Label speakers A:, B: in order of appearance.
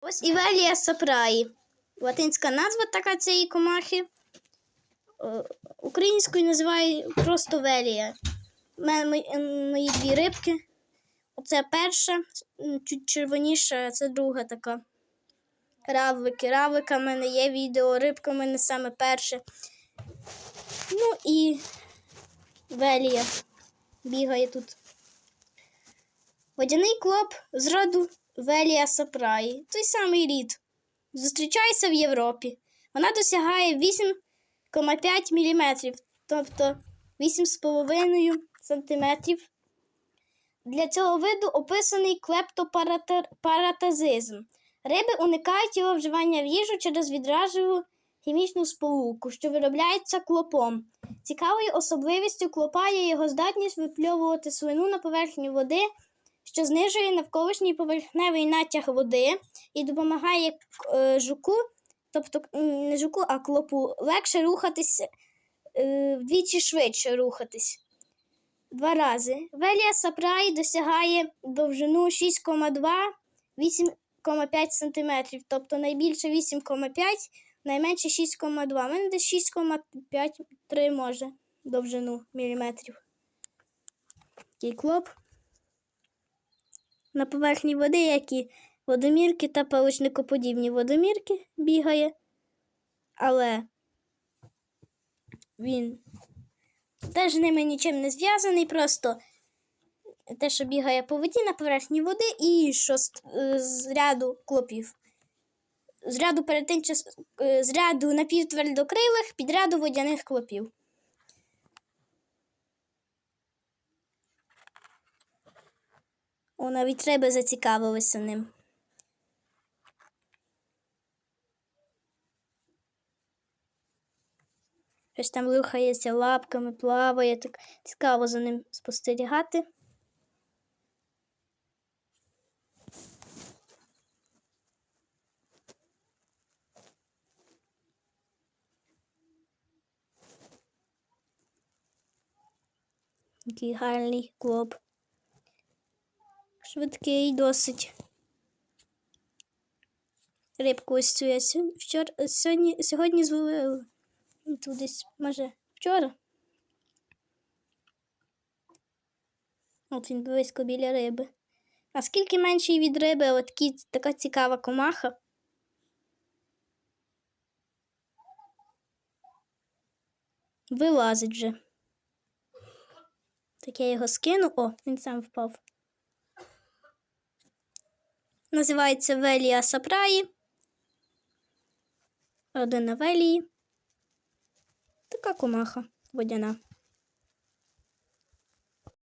A: Ось Івелія сапраї. Латинська назва така цієї комахи. Е, Українською називають просто велія. У мене мої, дві рибки. Оце перша, чуть червоніша, а це друга така. Равлики. Равлика в мене є відео, рибка в мене саме перше. Ну і велія бігає тут. Водяний клоп з роду Велія сапраї, той самий рід. Зустрічається в Європі. Вона досягає 8,5 мм, тобто 8,5 см. Для цього виду описаний клептопаратазизм. Риби уникають його вживання в їжу через відразову хімічну сполуку, що виробляється клопом. Цікавою особливістю клопа є його здатність випльовувати слину на поверхню води, що знижує навколишній поверхневий натяг води і допомагає е, жуку, тобто не жуку, а клопу, легше рухатись, е, вдвічі швидше рухатись. Два рази. Велія сапраї досягає довжину 6,2 8,5 см, тобто найбільше 8,5, найменше 6,2. У мене десь 6,5-3 може довжину міліметрів. Такий клоп. На поверхні води, як і водомірки та паличникоподібні водомірки бігає, але він теж ними нічим не зв'язаний, просто те, що бігає по воді на поверхні води, і що з, е, ряду клопів. З ряду перетинчас... е, з ряду напівтвердокрилих під ряду водяних клопів. О, навіть риби зацікавилися ним. Щось там рухається лапками, плаває, так цікаво за ним спостерігати. Який гарний клоп. Швидкий досить. Рибку ось цю я вчора, сьогодні, сьогодні зловила. Ну, Тут десь, може, вчора. От він близько біля риби. А скільки менший від риби, от такі, така цікава комаха. Вилазить вже. Так я його скину. О, він сам впав. Називається Велія Сапраї. Родина Велії. Така комаха водяна.